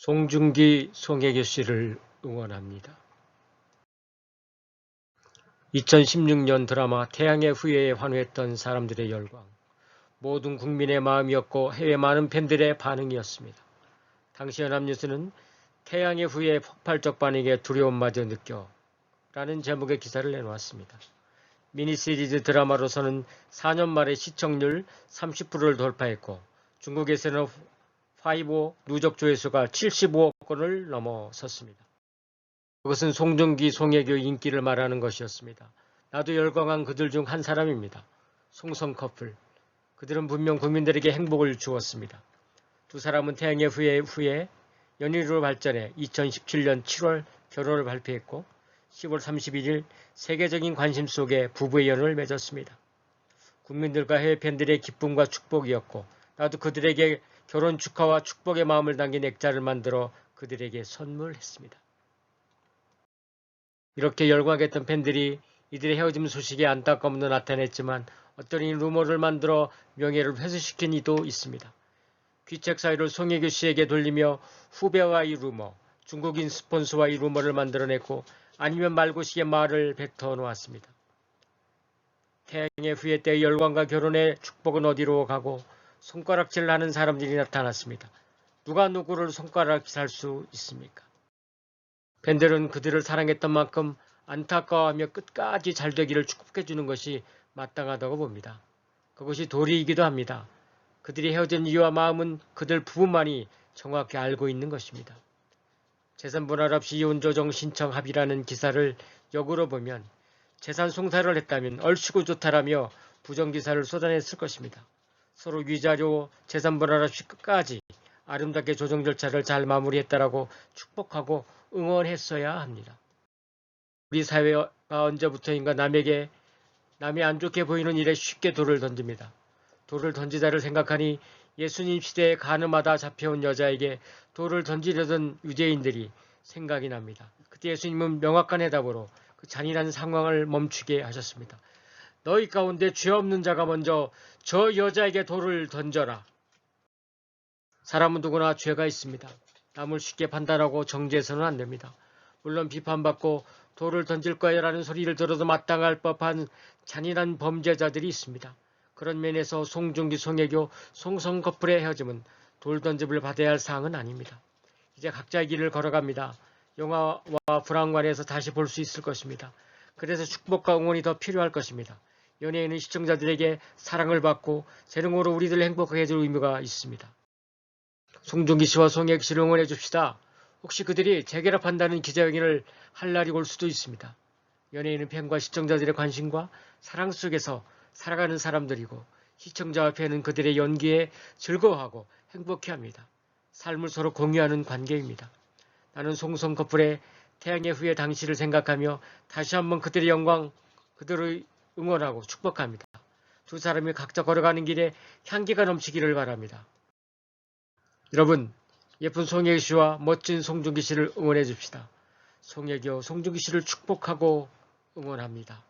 송중기, 송혜교 씨를 응원합니다. 2016년 드라마 태양의 후예에 환호했던 사람들의 열광, 모든 국민의 마음이었고 해외 많은 팬들의 반응이었습니다. 당시 연합뉴스는 태양의 후예의 폭발적 반응에 두려움마저 느껴 라는 제목의 기사를 내놓았습니다. 미니시리즈 드라마로서는 4년 만에 시청률 30%를 돌파했고 중국에서는 5 누적 조회수가 75억 건을 넘어섰습니다. 그것은 송중기, 송혜교 인기를 말하는 것이었습니다. 나도 열광한 그들 중 한 사람입니다. 송성 커플. 그들은 분명 국민들에게 행복을 주었습니다. 두 사람은 태양의 후예 후에 연인으로 발전해 2017년 7월 결혼을 발표했고 10월 31일 세계적인 관심 속에 부부의 연을 맺었습니다. 국민들과 해외 팬들의 기쁨과 축복이었고 나도 그들에게 결혼 축하와 축복의 마음을 담긴 액자를 만들어 그들에게 선물했습니다. 이렇게 열광했던 팬들이 이들의 헤어짐 소식에 안타까움도 나타냈지만 어떤 이 루머를 만들어 명예를 훼손시킨 이도 있습니다. 귀책 사유를 송혜교 씨에게 돌리며 후배와 이 루머, 중국인 스폰서와 이 루머를 만들어냈고 아니면 말고식의 말을 뱉어 놓았습니다. 태양의 후예 때 열광과 결혼의 축복은 어디로 가고 손가락질 하는 사람들이 나타났습니다. 누가 누구를 손가락질 할 수 있습니까? 팬들은 그들을 사랑했던 만큼 안타까워하며 끝까지 잘 되기를 축복해 주는 것이 마땅하다고 봅니다. 그것이 도리이기도 합니다. 그들이 헤어진 이유와 마음은 그들 부부만이 정확히 알고 있는 것입니다. 재산 분할 없이 이혼 조정 신청 합의라는 기사를 역으로 보면 재산 송사를 했다면 얼씨구 좋다라며 부정기사를 쏟아냈을 것입니다. 서로 위자료 재산 분할 없이 끝까지 아름답게 조정 절차를 잘 마무리했다라고 축복하고 응원했어야 합니다. 우리 사회가 언제부터인가 남에게 남이 안 좋게 보이는 일에 쉽게 돌을 던집니다. 돌을 던지다를 생각하니 예수님 시대에 가늠하다 잡혀온 여자에게 돌을 던지려던 유대인들이 생각이 납니다. 그때 예수님은 명확한 해답으로 그 잔인한 상황을 멈추게 하셨습니다. 너희 가운데 죄 없는 자가 먼저 저 여자에게 돌을 던져라. 사람은 누구나 죄가 있습니다. 남을 쉽게 판단하고 정죄해서는 안 됩니다. 물론 비판받고 돌을 던질 거야라는 소리를 들어도 마땅할 법한 잔인한 범죄자들이 있습니다. 그런 면에서 송중기, 송혜교, 송성 커플의 헤어짐은 돌 던짐을 받아야 할 사항은 아닙니다. 이제 각자의 길을 걸어갑니다. 영화와 불안관에서 다시 볼 수 있을 것입니다. 그래서 축복과 응원이 더 필요할 것입니다. 연예인은 시청자들에게 사랑을 받고 재능으로 우리들을 행복하게 해줄 의미가 있습니다. 송중기 씨와 송혜교 씨를 응원해 줍시다. 혹시 그들이 재결합한다는 기자회견을 할 날이 올 수도 있습니다. 연예인은 팬과 시청자들의 관심과 사랑 속에서 살아가는 사람들이고 시청자 앞에는 그들의 연기에 즐거워하고 행복해합니다. 삶을 서로 공유하는 관계입니다. 나는 송성 커플의 태양의 후예 당시를 생각하며 다시 한번 그들의 영광, 그들을 응원하고 축복합니다. 두 사람이 각자 걸어가는 길에 향기가 넘치기를 바랍니다. 여러분, 예쁜 송혜교 씨와 멋진 송중기 씨를 응원해 줍시다. 송혜교, 송중기 씨를 축복하고 응원합니다.